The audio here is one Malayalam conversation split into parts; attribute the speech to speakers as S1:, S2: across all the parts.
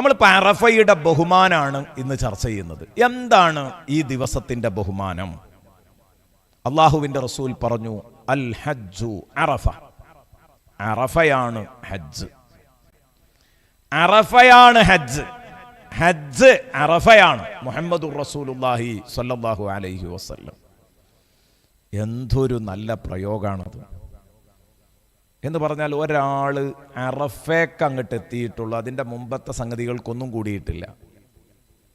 S1: നമ്മളിപ്പോൾ അറഫയുടെ ബഹുമാനാണ് ഇന്ന് ചർച്ച ചെയ്യുന്നത്. എന്താണ് ഈ ദിവസത്തിന്റെ ബഹുമാനം? അള്ളാഹുവിന്റെ റസൂൽ പറഞ്ഞു അൽ ഹജ്ജു അറഫ. അറഫയാണ് ഹജ്ജ്. അറഫയാണ് ഹജ്ജ്. ഹജ്ജ് അറഫയാണ്. മുഹമ്മദ് റസൂലുല്ലാഹി സല്ലല്ലാഹു അലൈഹി വസല്ലം. എന്തൊരു നല്ല പ്രയോഗമാണത് എന്ന് പറഞ്ഞാൽ ഒരാൾ അറഫേക്ക് അങ്ങോട്ട് എത്തിയിട്ടുള്ളൂ. അതിന്റെ മുമ്പത്തെ സംഗതികൾക്കൊന്നും കൂടിയിട്ടില്ല.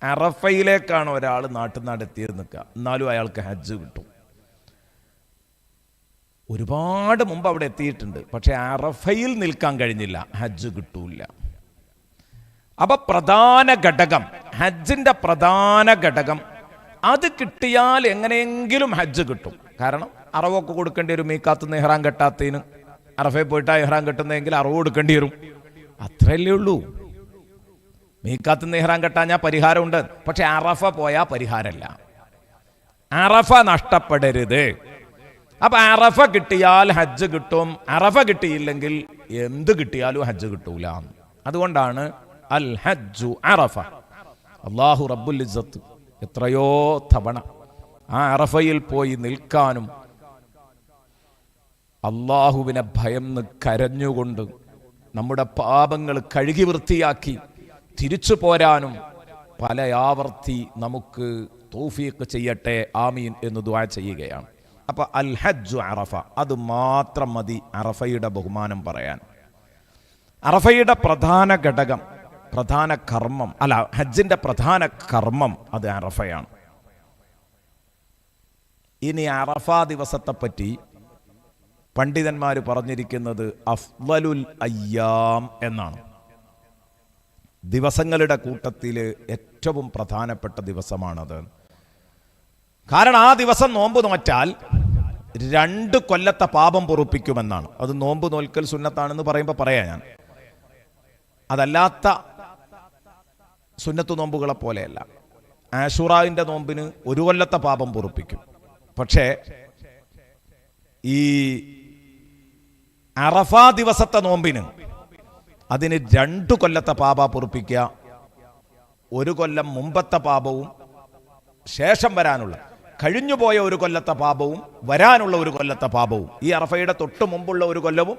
S1: അറഫയിലേക്കാണ് ഒരാൾ നാട്ടിൽ നാട് എത്തിയത് നിൽക്കുക. എന്നാലും അയാൾക്ക് ഹജ്ജ് കിട്ടും. ഒരുപാട് മുമ്പ് അവിടെ എത്തിയിട്ടുണ്ട്. പക്ഷേ അറഫയിൽ നിൽക്കാൻ കഴിഞ്ഞില്ല. ഹജ്ജ് കിട്ടൂല അപ്പൊ പ്രധാന ഘടകം ഹജ്ജിന്റെ പ്രധാന ഘടകം അത് കിട്ടിയാൽ എങ്ങനെയെങ്കിലും ഹജ്ജ് കിട്ടും. കാരണം അറവൊക്കെ കൊടുക്കേണ്ടി ഒരു മീക്കാത്ത് നെഹ്റാൻ കെട്ടാത്തതിന്. അറഫയിൽ പോയിട്ട് ഇഹ്റാൻ കെട്ടുന്നതെങ്കിൽ അറിവ് കൊടുക്കേണ്ടി വരും. അത്രയല്ലേ ഉള്ളൂ. മീക്കാത്ത് നെഹ്റാൻ ഞാൻ പരിഹാരമുണ്ട്. പക്ഷെ അറഫ പോയാൽ പരിഹാരമല്ല അറഫ നഷ്ടപ്പെടരുത്. അപ്പൊ അറഫ കിട്ടിയാൽ ഹജ്ജ് കിട്ടും. അറഫ കിട്ടിയില്ലെങ്കിൽ എന്ത് കിട്ടിയാലും ഹജ്ജ് കിട്ടൂല. അതുകൊണ്ടാണ് അൽ ഹജ്ജു അറഫ. അള്ളാഹു റബ്ബുൽ ഇസ്സത്ത് എത്രയോ തവണ ആ അറഫയിൽ പോയി നിൽക്കാനും അള്ളാഹുവിനെ ഭയന്ന് കരഞ്ഞുകൊണ്ട് നമ്മുടെ പാപങ്ങൾ കഴുകി വൃത്തിയാക്കി തിരിച്ചു പോരാനും പല ആവർത്തി നമുക്ക് തൗഫീഖ് ചെയ്യട്ടെ ആമീൻ എന്ന് ദുആ ചെയ്യുകയാണ്. അപ്പൊ അൽ ഹജ്ജു അറഫ അത് മാത്രം മതി അറഫയുടെ ബഹുമാനം പറയാൻ. അറഫയുടെ പ്രധാന ഘടകം പ്രധാന കർമ്മം അല്ല ഹജ്ജിന്റെ പ്രധാന കർമ്മം അത് അറഫയാണ്. ഇനി അറഫ ദിവസത്തെ പറ്റി പണ്ഡിതന്മാർ പറഞ്ഞിരിക്കുന്നത് അഫ്ലലുൽ അയ്യാം എന്നാണ്. ദിവസങ്ങളുടെ കൂട്ടത്തിൽ ഏറ്റവും പ്രധാനപ്പെട്ട ദിവസമാണത്. കാരണം ആ ദിവസം നോമ്പ് നോറ്റാൽ രണ്ട് കൊല്ലത്തെ പാപം പൊറുപ്പിക്കുമെന്നാണ്. അത് നോമ്പ് നോൽക്കൽ സുന്നത്താണെന്ന് പറയുമ്പോൾ പറയാം ഞാൻ. അതല്ലാത്ത സുന്നത്ത് നോമ്പുകളെ പോലെയല്ല. ആഷുറാവിന്റെ നോമ്പിന് ഒരു കൊല്ലത്തെ പാപം പൊറുപ്പിക്കും. പക്ഷേ ഈ അറഫ ദിവസത്തെ നോമ്പിന് അതിന് രണ്ടു കൊല്ലത്തെ പാപ പൊറുപ്പിക്കുക ഒരു കൊല്ലം മുമ്പത്തെ പാപവും ശേഷം വരാനുള്ള കഴിഞ്ഞുപോയ ഒരു കൊല്ലത്തെ പാപവും വരാനുള്ള ഒരു കൊല്ലത്തെ പാപവും. ഈ അറഫയുടെ തൊട്ട് മുമ്പുള്ള ഒരു കൊല്ലവും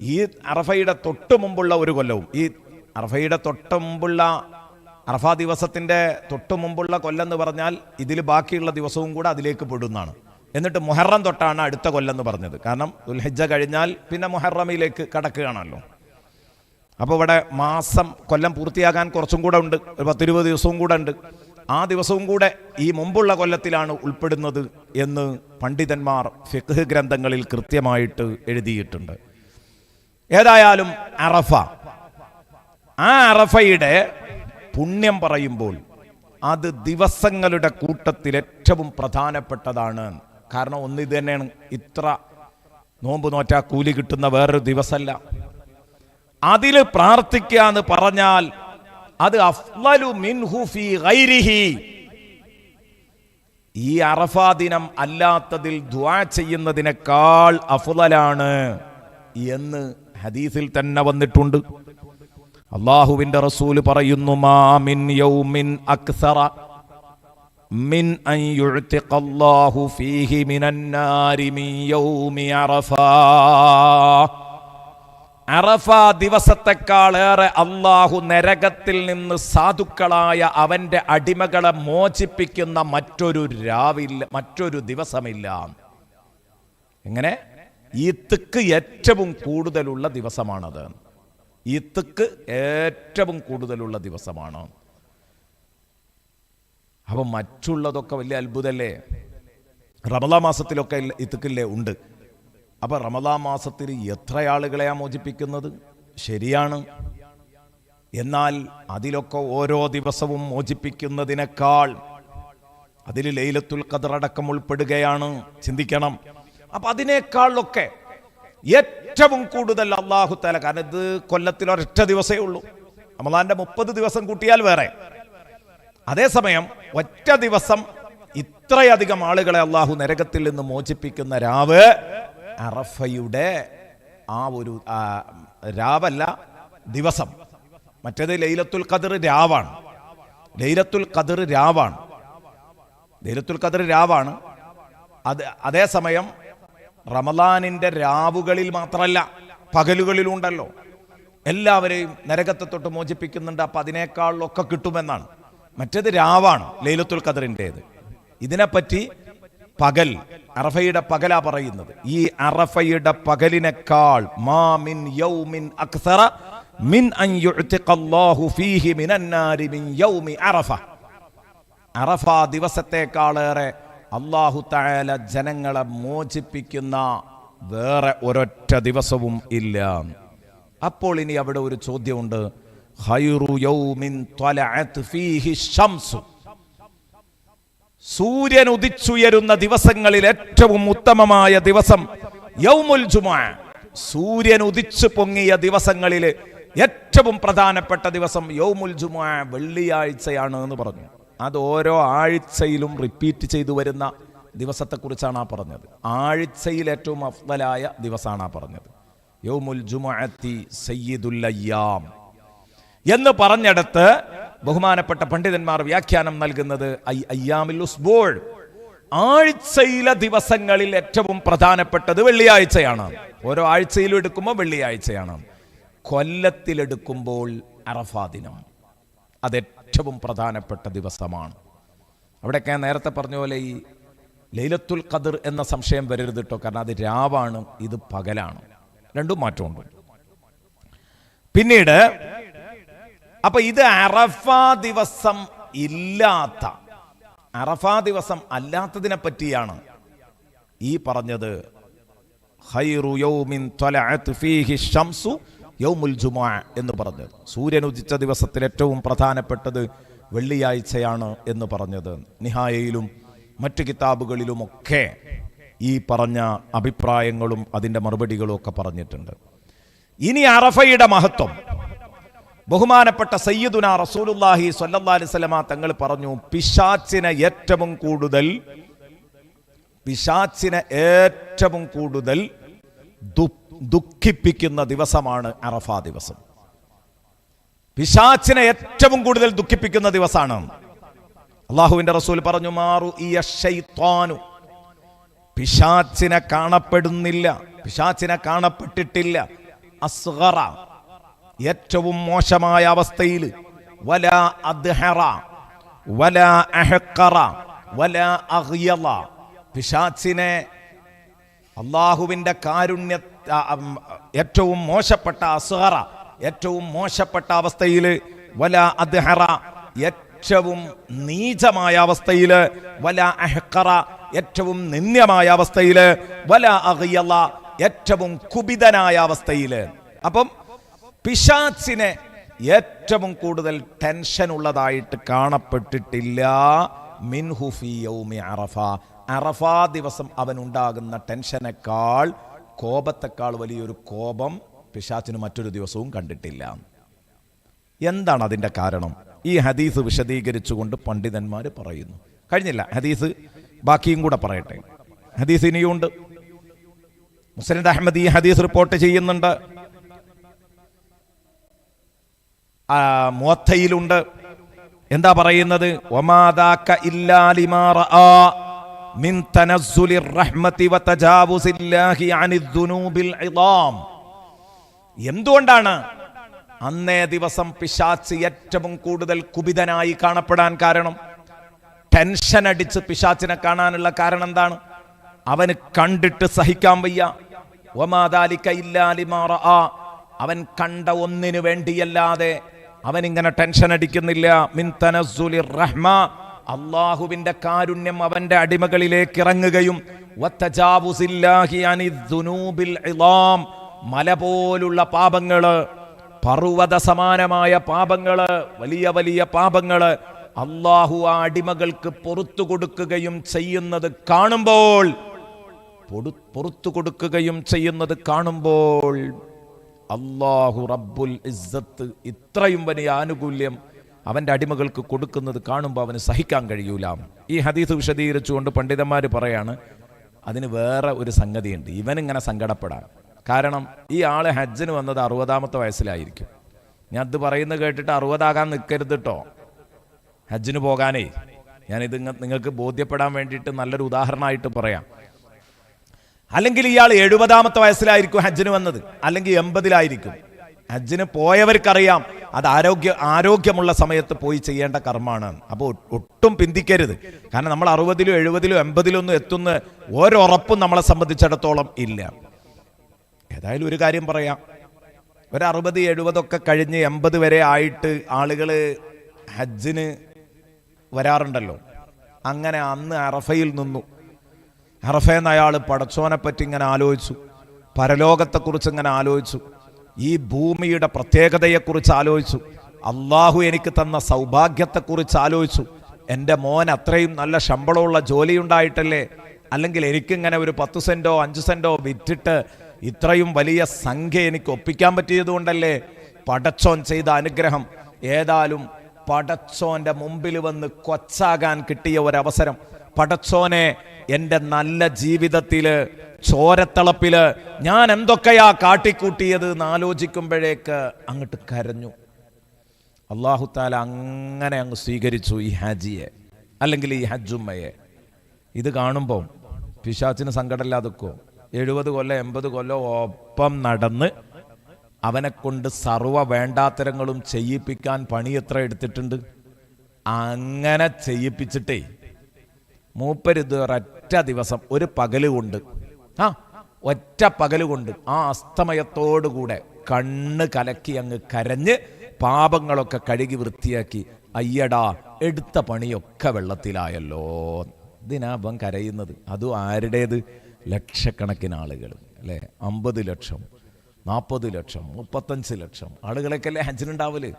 S1: ഈ അറഫയുടെ തൊട്ട് മുമ്പുള്ള ഒരു കൊല്ലവും. ഈ അറഫയുടെ തൊട്ട് മുമ്പുള്ള അറഫ ദിവസത്തിന്റെ തൊട്ട് മുമ്പുള്ള കൊല്ലം എന്ന് പറഞ്ഞാൽ ഇതിൽ ബാക്കിയുള്ള ദിവസവും കൂടെ അതിലേക്ക് പെടുന്നതാണ്. എന്നിട്ട് മുഹറം തൊട്ടാണ് അടുത്ത കൊല്ലം എന്ന് പറഞ്ഞത്. കാരണം ദുൽഹജ്ജ കഴിഞ്ഞാൽ പിന്നെ മുഹറമിലേക്ക് കടക്കുകയാണല്ലോ. അപ്പോൾ ഇവിടെ മാസം കൊല്ലം പൂർത്തിയാകാൻ കുറച്ചും കൂടെ ഉണ്ട്. ഒരു പത്തിരുപത് ദിവസവും കൂടെ ഉണ്ട്. ആ ദിവസവും കൂടെ ഈ മുമ്പുള്ള കൊല്ലത്തിലാണ് ഉൾപ്പെടുന്നത് എന്ന് പണ്ഡിതന്മാർ ഫിഖ് ഗ്രന്ഥങ്ങളിൽ കൃത്യമായിട്ട് എഴുതിയിട്ടുണ്ട്. ഏതായാലും അറഫ. ആ അറഫയുടെ പുണ്യം പറയുമ്പോൾ അത് ദിവസങ്ങളുടെ കൂട്ടത്തിൽ ഏറ്റവും പ്രധാനപ്പെട്ടതാണ്. കാരണം ഒന്ന് ഇത് തന്നെയാണ്. ഇത്ര നോമ്പ് നോറ്റാ കൂലി കിട്ടുന്ന വേറൊരു ദിവസമല്ല അതിൽ പ്രാർത്ഥിക്കുക എന്ന് പറഞ്ഞാൽ അത് അഫ്ലു മിൻഹു ഫീ ഗൈരിഹി. ഈ അറഫാ ദിനം അല്ലാത്തതിൽ ദ്വാ ചെയ്യുന്നതിനേക്കാൾ അഫ്ലലാണ് എന്ന് ഹദീസിൽ തന്നെ വന്നിട്ടുണ്ട്. അള്ളാഹുവിന്റെ റസൂൽ പറയുന്നു മാമിൻ യൗമിൻ അക്സറ. മിൻ അൻ يعتق الله ഫീഹി من النار من يوم അറഫാ. അറഫ ദിവസത്തെക്കാളേറെ അള്ളാഹു നരകത്തിൽ നിന്ന് സാധുക്കളായ അവന്റെ അടിമകളെ മോചിപ്പിക്കുന്ന മറ്റൊരു രാവില്ല മറ്റൊരു ദിവസമില്ല. എങ്ങനെ? ഈ തിക്ക് ഏറ്റവും കൂടുതലുള്ള ദിവസമാണത്. ഈ തിക്ക് ഏറ്റവും കൂടുതലുള്ള ദിവസമാണ്. അപ്പൊ മറ്റുള്ളതൊക്കെ വലിയ അത്ഭുതമല്ലേ റമദാ മാസത്തിലൊക്കെ ഇത്തുക്കില്ലേ ഉണ്ട്. അപ്പം റമദാ മാസത്തിൽ എത്ര ആളുകളെയാണ് മോചിപ്പിക്കുന്നത്? ശരിയാണ്. എന്നാൽ അതിലൊക്കെ ഓരോ ദിവസവും മോചിപ്പിക്കുന്നതിനേക്കാൾ അതിൽ ലൈലത്തുൽ കതറടക്കം ഉൾപ്പെടുകയാണ്. ചിന്തിക്കണം. അപ്പം അതിനേക്കാളൊക്കെ ഏറ്റവും കൂടുതൽ അള്ളാഹു തല കാരണം ഇത് കൊല്ലത്തിൽ ഒരൊറ്റ ദിവസമേ ഉള്ളൂ. റമദാന്റെ മുപ്പത് ദിവസം കൂട്ടിയാൽ വേറെ. അതേസമയം ഒറ്റ ദിവസം ഇത്രയധികം ആളുകളെ അള്ളാഹു നരകത്തിൽ നിന്ന് മോചിപ്പിക്കുന്ന രാവ് അറഫയുടെ ആ ഒരു രാവല്ല ദിവസം. മറ്റേത് ലൈലത്തുൽ ഖദർ രാവാണ്. ലൈലത്തുൽ ഖദർ രാവാണ്. ലൈലത്തുൽ ഖദർ രാവാണ്. അത് അതേസമയം റമദാനിന്റെ രാവുകളിൽ മാത്രമല്ല പകലുകളിലും ഉണ്ടല്ലോ എല്ലാവരെയും നരകത്തെ തൊട്ട് മോചിപ്പിക്കുന്നുണ്ട്. അപ്പം അതിനേക്കാളൊക്കെ കിട്ടുമെന്നാണ്. മറ്റേത് രാവാണ് ലൈലത്തുൽ ഖദറിന്റെത് ഇതിനെപ്പറ്റി പകൽ അറഫയുടെ പകലാ പറയുന്നത്. ഈ അറഫയുടെ പകലിനേക്കാൾ മാമിൻ യൗമിൻ അക്സറ മിൻ അൻ യുഅ്തിഖല്ലാഹു ഫീഹി മിനന്നാരി മിൻ യൗമി അറഫ. അറഫ ദിവസത്തെക്കാളേറെ അള്ളാഹു തആല ജനങ്ങളെ മോചിപ്പിക്കുന്ന വേറെ ഒരൊറ്റ ദിവസവും ഇല്ല. അപ്പോൾ ഇനി അവിടെ ഒരു ചോദ്യമുണ്ട്. സൂര്യൻ ഉദിച്ചുയരുന്ന ദിവസങ്ങളിൽ ഏറ്റവും ഉത്തമമായ ദിവസം യൗമുൽ ജുമാ സൂര്യൻ ഉദിച്ചു പൊങ്ങിയ ദിവസങ്ങളിൽ ഏറ്റവും പ്രധാനപ്പെട്ട ദിവസം യൗമുൽ ജുമാ വെള്ളിയാഴ്ചയാണ് എന്ന് പറഞ്ഞു. അത് ഓരോ ആഴ്ചയിലും റിപ്പീറ്റ് ചെയ്തു വരുന്ന ദിവസത്തെക്കുറിച്ചാണ് ആ പറഞ്ഞത്. ആഴ്ചയിൽ ഏറ്റവും അഫ്ദലായ ദിവസമാണ് ആ പറഞ്ഞത്. യൗമുൽ ജുമാഅത്തി സയ്യിദുല്ലയ്യാം എന്ന് പറഞ്ഞെടുത്ത് ബഹുമാനപ്പെട്ട പണ്ഡിതന്മാർ വ്യാഖ്യാനം നൽകുന്നത് ഐ അയ്യാമിൽ ഉസ്ബോൾ. ആഴ്ചയിലെ ദിവസങ്ങളിൽ ഏറ്റവും പ്രധാനപ്പെട്ടത് വെള്ളിയാഴ്ചയാണ്. ഓരോ ആഴ്ചയിലും എടുക്കുമ്പോൾ വെള്ളിയാഴ്ചയാണ്. കൊല്ലത്തിലെടുക്കുമ്പോൾ അറഫാ ദിനം. അത് ഏറ്റവും പ്രധാനപ്പെട്ട ദിവസമാണ്. അവിടെയൊക്കെ ഞാൻ നേരത്തെ പറഞ്ഞ പോലെ ഈ ലൈലത്തുൽ ഖദർ എന്ന സംശയം വരരുത് കേട്ടോ കാരണം അത് രാവാണ് ഇത് പകലാണ്. രണ്ടും മാറ്റമുണ്ട്. പിന്നീട് അപ്പൊ ഇത് അറഫ ദിവസം ഇല്ലാത്ത അറഫ ദിവസം അല്ലാത്തതിനെ പറ്റിയാണ് ഈ പറഞ്ഞത്. എന്ന് പറഞ്ഞത്. സൂര്യൻ ഉദിച്ച ദിവസത്തിൽ ഏറ്റവും പ്രധാനപ്പെട്ടത് വെള്ളിയാഴ്ചയാണ് എന്ന് പറഞ്ഞത്. നിഹായയിലും മറ്റു കിതാബുകളിലുമൊക്കെ ഈ പറഞ്ഞ അഭിപ്രായങ്ങളും അതിന്റെ മറുപടികളും ഒക്കെ പറഞ്ഞിട്ടുണ്ട്. ഇനി അറഫയുടെ മഹത്വം. ബഹുമാനപ്പെട്ട സയ്യിദുന റസൂലുല്ലാഹി സല്ലല്ലാഹി അലൈഹി വസല്ലമ തങ്ങൾ പറഞ്ഞു പിശാച്ചിനെ ഏറ്റവും കൂടുതൽ പിശാച്ചിനെ ഏറ്റവും കൂടുതൽ ദുഃഖിപ്പിക്കുന്ന ദിവസമാണ് അറഫ ദിവസം. പിശാച്ചിനെ ഏറ്റവും കൂടുതൽ ദുഃഖിപ്പിക്കുന്ന ദിവസമാണ് അള്ളാഹുവിന്റെ റസൂൽ പറഞ്ഞു മാറു ഈ ഷൈത്വാനു പിശാച്ചിനെ കാണപ്പെടുന്നില്ല പിശാച്ചിനെ കാണപ്പെട്ടിട്ടില്ല. അസ്ഗറ ഏറ്റവും മോശമായ അവസ്ഥയിൽ വല അദ്ഹറ വല അഹക്കറ വല അഹിയല പിശാച്ചിനെ അള്ളാഹുവിന്റെ കാരുണ്യ ഏറ്റവും മോശപ്പെട്ട അസുഹറ ഏറ്റവും മോശപ്പെട്ട അവസ്ഥയിൽ വല അദ്ഹറ ഏറ്റവും നീചമായ അവസ്ഥയിൽ വല അഹക്കറ ഏറ്റവും നിന്ദ്യമായ അവസ്ഥയിൽ വല അഹിയല ഏറ്റവും കുപിതനായ അവസ്ഥയിൽ. അപ്പം പിശാച്ചിനെ ഏറ്റവും കൂടുതൽ ടെൻഷൻ ഉള്ളതായിട്ട് കാണപ്പെട്ടിട്ടില്ല. മിൻഹുഫി അറഫ. അറഫ ദിവസം അവനുണ്ടാകുന്ന ടെൻഷനേക്കാൾ കോപത്തെക്കാൾ വലിയൊരു കോപം പിശാച്ചിന് മറ്റൊരു ദിവസവും കണ്ടിട്ടില്ല. എന്താണ് അതിന്റെ കാരണം? ഈ ഹദീസ് വിശദീകരിച്ചുകൊണ്ട് പണ്ഡിതന്മാർ പറയുന്നു. കഴിഞ്ഞില്ല ഹദീസ് ബാക്കിയും കൂടെ പറയട്ടെ. ഹദീസ് ഇനിയുണ്ട്. മുസ്ലിം അഹമ്മദ് ഈ ഹദീസ് റിപ്പോർട്ട് ചെയ്യുന്നുണ്ട്. ആ, മുവത്തയിലുണ്ട്. എന്താ പറയുന്നത്? ഒമാദാക്ക ഇല്ലാ ലിമാ റആ മിൻ തനസ്സുലിർ റഹ്മതി വതജാവുസില്ലാഹി അനിദ്ദുനൂബിൽ ഇദാം. എന്തുകൊണ്ടാണ് അന്നേ ദിവസം പിശാച്ച് ഏറ്റവും കൂടുതൽ കുപിതനായി കാണപ്പെടാൻ കാരണം? ടെൻഷൻ അടിച്ച് പിശാച്ചിനെ കാണാനുള്ള കാരണം എന്താണ്? അവന് കണ്ടിട്ട് സഹിക്കാൻ വയ്യ. ഒമാതാലിക്ക ഇല്ലാലിമാറ ആ അവൻ കണ്ട ഒന്നിനു വേണ്ടിയല്ലാതെ അവൻ ഇങ്ങനെ ടെൻഷൻ അടിക്കുന്നില്ല. മിൻ റഹ്മ. അള്ളാഹുവിന്റെ കാരുണ്യം അവന്റെ അടിമകളിലേക്ക് ഇറങ്ങുകയും മല പോലുള്ള പാപങ്ങൾ പർവത സമാനമായ പാപങ്ങൾ വലിയ വലിയ പാപങ്ങൾ അള്ളാഹു ആ അടിമകൾക്ക് പൊറത്തു കൊടുക്കുകയും ചെയ്യുന്നത് കാണുമ്പോൾ പൊറത്തു കൊടുക്കുകയും ചെയ്യുന്നത് കാണുമ്പോൾ അള്ളാഹു റബ്ബുൽ ഇസ്സത്ത് ഇത്രയും വലിയ ആനുകൂല്യം അവന്റെ അടിമകൾക്ക് കൊടുക്കുന്നത് കാണുമ്പോൾ അവന് സഹിക്കാൻ കഴിയൂല. ഈ ഹദീസ് വിശദീകരിച്ചുകൊണ്ട് പണ്ഡിതന്മാർ പറയാണ് അതിന് വേറെ ഒരു സംഗതിയുണ്ട്. ഇവനിങ്ങനെ സങ്കടപ്പെടാൻ. കാരണം ഈ ആൾ ഹജ്ജിന് വന്നത് അറുപതാമത്തെ വയസ്സിലായിരിക്കും. ഞാൻ അത് പറയുന്നത് കേട്ടിട്ട് അറുപതാകാൻ നിൽക്കരുത് കേട്ടോ ഹജ്ജിന് പോകാനേ. ഞാനിത് നിങ്ങൾക്ക് ബോധ്യപ്പെടാൻ വേണ്ടിയിട്ട് നല്ലൊരു ഉദാഹരണമായിട്ട് പറയാം. അല്ലെങ്കിൽ ഇയാൾ എഴുപതാമത്തെ വയസ്സിലായിരിക്കും ഹജ്ജിന് വന്നത്. അല്ലെങ്കിൽ എൺപതിലായിരിക്കും. ഹജ്ജിന് പോയവർക്കറിയാം അത് ആരോഗ്യ ആരോഗ്യമുള്ള സമയത്ത് പോയി ചെയ്യേണ്ട കർമ്മമാണ്. അപ്പോൾ ഒട്ടും പിന്തിക്കരുത്. കാരണം നമ്മൾ അറുപതിലും എഴുപതിലും എൺപതിലും ഒന്നും എത്തുന്ന ഓരോറപ്പും നമ്മളെ സംബന്ധിച്ചിടത്തോളം ഇല്ല. ഏതായാലും ഒരു കാര്യം പറയാം. ഒരു അറുപത് എഴുപതൊക്കെ കഴിഞ്ഞ് എൺപത് വരെ ആയിട്ട് ആളുകൾ ഹജ്ജിന് വരാറുണ്ടല്ലോ. അങ്ങനെ അന്ന് അറഫയിൽ നിന്നു. അറഫയെന്ന് അയാൾ പടച്ചോനെപ്പറ്റി ഇങ്ങനെ ആലോചിച്ചു. പരലോകത്തെക്കുറിച്ച് ഇങ്ങനെ ആലോചിച്ചു. ഈ ഭൂമിയുടെ പ്രത്യേകതയെക്കുറിച്ച് ആലോചിച്ചു. അള്ളാഹു എനിക്ക് തന്ന സൗഭാഗ്യത്തെക്കുറിച്ച് ആലോചിച്ചു. എന്റെ മോൻ അത്രയും നല്ല ശമ്പളമുള്ള ജോലി ഉണ്ടായിട്ടല്ലേ അല്ലെങ്കിൽ എനിക്കിങ്ങനെ ഒരു പത്ത് സെന്റോ അഞ്ച് സെന്റോ വിറ്റിട്ട് ഇത്രയും വലിയ സംഖ്യ എനിക്ക് ഒപ്പിക്കാൻ പറ്റിയതുകൊണ്ടല്ലേ? പടച്ചോൻ ചെയ്ത അനുഗ്രഹം. ഏതായാലും പടച്ചോന്റെ മുമ്പിൽ വന്ന് കൊച്ചാകാൻ കിട്ടിയ ഒരവസരം. പടച്ചോനെ എന്റെ നല്ല ജീവിതത്തിൽ ചോരത്തിളപ്പിൽ ഞാൻ എന്തൊക്കെയാ കാട്ടിക്കൂട്ടിയത് എന്ന് ആലോചിക്കുമ്പോഴേക്ക് അങ്ങോട്ട് കരഞ്ഞു. അള്ളാഹു താല അങ്ങനെ അങ്ങ് സ്വീകരിച്ചു ഈ ഹാജിയെ അല്ലെങ്കിൽ ഈ ഹജ്ജുമ്മയെ. ഇത് കാണുമ്പോൾ പിശാച്ചിന് സങ്കടമില്ലാതെക്കോ എഴുപത് കൊല്ലം എൺപത് കൊല്ലം ഒപ്പം നടന്ന് അവനെ കൊണ്ട് സർവ വേണ്ടാത്തരങ്ങളും ചെയ്യിപ്പിക്കാൻ പണി എത്ര എടുത്തിട്ടുണ്ട്? അങ്ങനെ ചെയ്യിപ്പിച്ചിട്ടേ മൂപ്പരിത് ഒരൊറ്റ ദിവസം ഒരു പകൽ കൊണ്ട് ആ ഒറ്റ പകൽ കൊണ്ട് ആ അസ്തമയത്തോടുകൂടെ കണ്ണ് കലക്കി അങ്ങ് കരഞ്ഞ് പാപങ്ങളൊക്കെ കഴുകി വൃത്തിയാക്കി അയ്യടാ എടുത്ത പണിയൊക്കെ വെള്ളത്തിലായല്ലോ. ഇതിനാപം കരയുന്നത്? അതും ആരുടേത്? ലക്ഷക്കണക്കിന് ആളുകൾ അല്ലേ? അമ്പത് ലക്ഷം. നാൽപ്പത് ലക്ഷം മുപ്പത്തഞ്ച് ലക്ഷം. ആളുകളൊക്കെയല്ലേ ഹജ്ജിനുണ്ടാവൽ?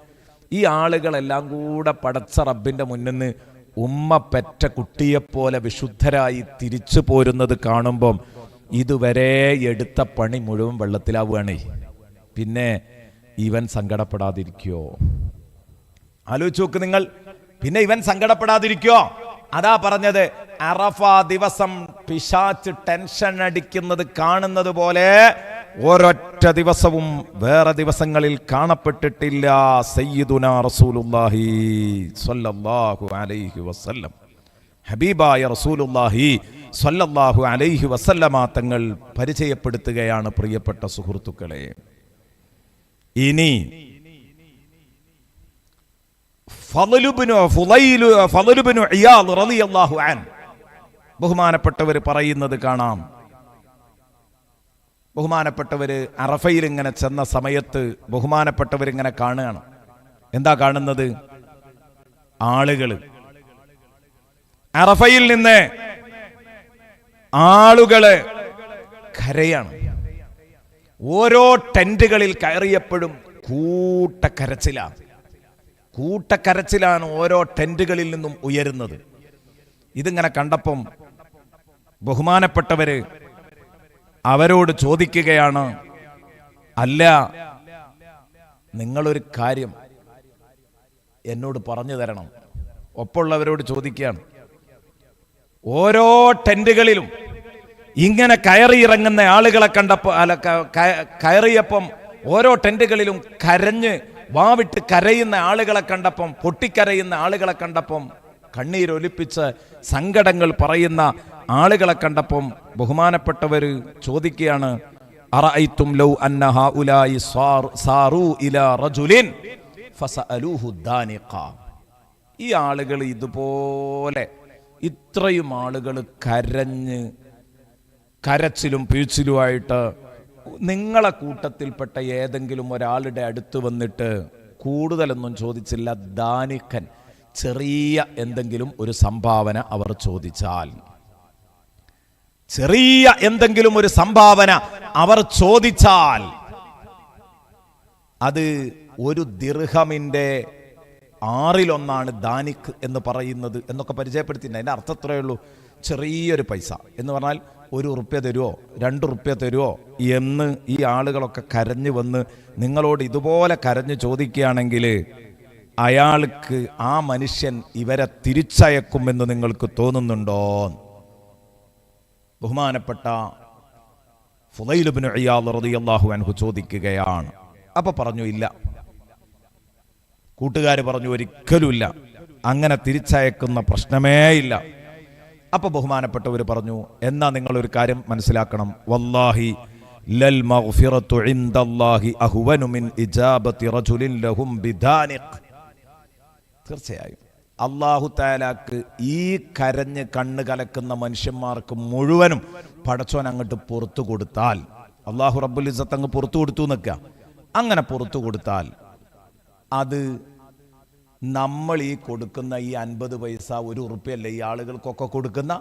S1: ഈ ആളുകളെല്ലാം കൂടെ പടച്ച റബ്ബിന്റെ മുന്നിന്ന് ഉമ്മ പെറ്റ കുട്ടിയെപ്പോലെ വിശുദ്ധരായി തിരിച്ചു പോരുന്നത് കാണുമ്പം ഇതുവരെ എടുത്ത പണി മുഴുവൻ വെള്ളത്തിലാവുകയാണേ. പിന്നെ ഇവൻ സങ്കടപ്പെടാതിരിക്കോ? ആലോചിച്ച് നോക്ക് നിങ്ങൾ. പിന്നെ ഇവൻ സങ്കടപ്പെടാതിരിക്കോ? അതാ പറഞ്ഞത്. അറഫ ദിവസം പിശാച്ച് ടെൻഷൻ അടിക്കുന്നത് കാണുന്നത് പോലെ ഒരൊറ്റ ദിവസവും വേറെ ദിവസങ്ങളിൽ കാണപ്പെട്ടിട്ടില്ല സയ്യിദുന റസൂലുള്ളാഹി സ്വല്ലല്ലാഹു അലൈഹി വസല്ലം. ഹബീബായ റസൂലുള്ളാഹി സ്വല്ലല്ലാഹു അലൈഹി വസല്ലമ തങ്ങൾ പരിചയപ്പെടുത്തുകയാണ് പ്രിയപ്പെട്ട സുഹൃത്തുക്കളെ. ഇനി ബഹുമാനപ്പെട്ടവർ പറയുന്നത് കാണാം. ബഹുമാനപ്പെട്ടവര് അറഫയിൽ ഇങ്ങനെ ചെന്ന സമയത്ത് ബഹുമാനപ്പെട്ടവരിങ്ങനെ കാണുകയാണ്. എന്താ കാണുന്നത്? ആളുകൾ അറഫയിൽ നിന്ന് ആളുകൾ കരയാണ്. ഓരോ ടെന്റുകളിൽ കയറിയപ്പോഴും കൂട്ടക്കരച്ചിലാണ് കൂട്ടക്കരച്ചിലാണ് ഓരോ ടെന്റുകളിൽ നിന്നും ഉയരുന്നത്. ഇതിങ്ങനെ കണ്ടപ്പം ബഹുമാനപ്പെട്ടവര് അവരോട് ചോദിക്കുകയാണ് അല്ല നിങ്ങളൊരു കാര്യം എന്നോട് പറഞ്ഞു തരണം. ഒപ്പമുള്ളവരോട് ചോദിക്കുകയാണ് ഓരോ ടെന്റുകളിലും ഇങ്ങനെ കയറിയിറങ്ങുന്ന ആളുകളെ കണ്ടപ്പോൾ അല്ല കയറിയപ്പം ഓരോ ടെന്റുകളിലും കരഞ്ഞ് വാവിട്ട് കരയുന്ന ആളുകളെ കണ്ടപ്പം പൊട്ടിക്കരയുന്ന ആളുകളെ കണ്ടപ്പം കണ്ണീരൊലിപ്പിച്ച് സങ്കടങ്ങൾ പറയുന്ന ആളുകളെ കണ്ടപ്പം ബഹുമാനപ്പെട്ടവർ ചോദിക്കുകയാണ് ലൗ ഇലാ റജുലിൻ ഫസഅലൂഹു ഈ ആളുകൾ ഇതുപോലെ ഇത്രയും ആളുകൾ കരഞ്ഞ് കരച്ചിലും പീച്ചിലുമായിട്ട് നിങ്ങളെ കൂട്ടത്തിൽപ്പെട്ട ഏതെങ്കിലും ഒരാളുടെ അടുത്ത് വന്നിട്ട് കൂടുതലൊന്നും ചോദിച്ചില്ല ദാനിക്കൻ ചെറിയ എന്തെങ്കിലും ഒരു സംഭാവന അവർ ചോദിച്ചാൽ. ചെറിയ എന്തെങ്കിലും ഒരു സംഭാവന അവർ ചോദിച്ചാൽ അത് ഒരു ദിർഹമിന്റെ ആറിലൊന്നാണ് ദാനിക്ക് എന്ന് പറയുന്നത് എന്നൊക്കെ പരിചയപ്പെടുത്തിയിട്ടുണ്ട്. അതിന്റെ അർത്ഥം ഇത്രയേ ഉള്ളൂ. ചെറിയൊരു പൈസ എന്ന് പറഞ്ഞാൽ ഒരു ഉറുപ്യ തരുമോ രണ്ട് ഉറുപ്യ തരുമോ എന്ന് ഈ ആളുകളൊക്കെ കരഞ്ഞു വന്ന് നിങ്ങളോട് ഇതുപോലെ കരഞ്ഞു ചോദിക്കുകയാണെങ്കിൽ അയാൾക്ക് ആ മനുഷ്യൻ ഇവരെ തിരിച്ചയക്കുമെന്ന് നിങ്ങൾക്ക് തോന്നുന്നുണ്ടോ ബഹുമാനപ്പെട്ട ഫുലൈലുബിന് അൻഹു ചോദിക്കുകയാണ്. അപ്പൊ പറഞ്ഞു ഇല്ല. കൂട്ടുകാർ പറഞ്ഞു ഒരിക്കലുമില്ല. അങ്ങനെ തിരിച്ചയക്കുന്ന പ്രശ്നമേ ഇല്ല. അപ്പൊ ബഹുമാനപ്പെട്ടവർ പറഞ്ഞു എന്നാ നിങ്ങൾ ഒരു കാര്യം മനസ്സിലാക്കണം. വല്ലാഹി ലൽ ഇൻദല്ലാഹി അഹ്വനു മിൻ റജുലിൻ ലഹും ബിദാനിഖ്. തീർച്ചയായും. അള്ളാഹു താലാക്ക് ഈ കരഞ്ഞ് കണ്ണ് കലക്കുന്ന മനുഷ്യന്മാർക്ക് മുഴുവനും പടച്ചോൻ അങ്ങോട്ട് പുറത്തു കൊടുത്താൽ അള്ളാഹു റബ്ബുൽ ഇസത്ത് അങ്ങ് പുറത്തു കൊടുത്തു നിൽക്കുക അങ്ങനെ പുറത്തു കൊടുത്താൽ അത് നമ്മൾ ഈ കൊടുക്കുന്ന ഈ അൻപത് പൈസ ഒരു ഉറുപ്പ്യല്ലേ ഈ ആളുകൾക്കൊക്കെ കൊടുക്കുന്ന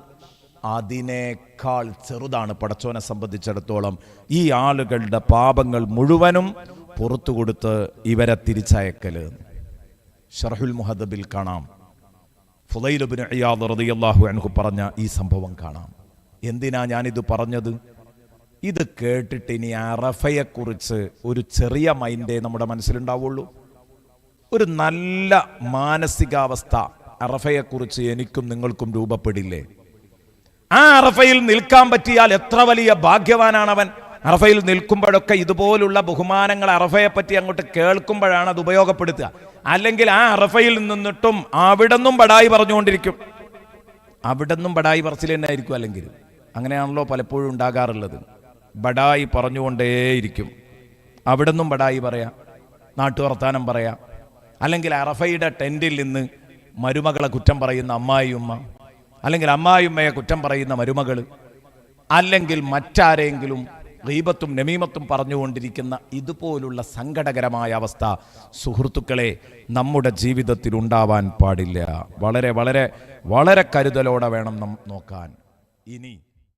S1: അതിനേക്കാൾ ചെറുതാണ് പടച്ചോനെ സംബന്ധിച്ചിടത്തോളം. ഈ ആളുകളുടെ പാപങ്ങൾ മുഴുവനും പുറത്തു കൊടുത്ത് ഇവരെ തിരിച്ചയക്കൽ. ഷർഹുൽ മുഹദബിൽ കാണാം. ഫുലൈലുബിൻ അയ്യാദ് റതിയല്ലാഹു അൻഹു പറഞ്ഞ ഈ സംഭവം കാണാം. എന്തിനാ ഞാനിത് പറഞ്ഞത്? ഇത് കേട്ടിട്ട് ഇനി അറഫയെക്കുറിച്ച് ഒരു ചെറിയ മൈൻഡേ നമ്മുടെ മനസ്സിലുണ്ടാവുള്ളൂ. ഒരു നല്ല മാനസികാവസ്ഥ അറഫയെക്കുറിച്ച് എനിക്കും നിങ്ങൾക്കും രൂപപ്പെടില്ലേ? ആ അറഫയിൽ നിൽക്കാൻ പറ്റിയാൽ എത്ര വലിയ ഭാഗ്യവാനാണ് അവൻ അറഫയിൽ നിൽക്കുമ്പോഴൊക്കെ ഇതുപോലുള്ള ബഹുമാനങ്ങൾ അറഫയെപ്പറ്റി അങ്ങോട്ട് കേൾക്കുമ്പോഴാണ് അത് ഉപയോഗപ്പെടുത്തുക. അല്ലെങ്കിൽ ആ അറഫയിൽ നിന്നിട്ടും അവിടെ നിന്നും ബടായി പറഞ്ഞുകൊണ്ടിരിക്കും. അവിടെ നിന്നും ബടായി പറച്ചിൽ തന്നെ ആയിരിക്കും അല്ലെങ്കിൽ. അങ്ങനെയാണല്ലോ പലപ്പോഴും ഉണ്ടാകാറുള്ളത്. ബടായി പറഞ്ഞുകൊണ്ടേയിരിക്കും. അവിടെ നിന്നും ബടായി പറയാം. നാട്ടുവർത്താനം പറയാം. അല്ലെങ്കിൽ അറഫയുടെ ടെന്റിൽ നിന്ന് മരുമകളെ കുറ്റം പറയുന്ന അമ്മായിയുമ്മ അല്ലെങ്കിൽ അമ്മായിയുമ്മയെ കുറ്റം പറയുന്ന മരുമകൾ അല്ലെങ്കിൽ മറ്റാരെങ്കിലും ഗീബത്തും നമീമത്തും പറഞ്ഞുകൊണ്ടിരിക്കുന്ന ഇതുപോലുള്ള സങ്കടകരമായ അവസ്ഥ സുഹൃത്തുക്കളെ നമ്മുടെ ജീവിതത്തിൽ ഉണ്ടാവാൻ പാടില്ല. വളരെ വളരെ വളരെ കരുതലോടെ വേണം നാം നോക്കാൻ. ഇനി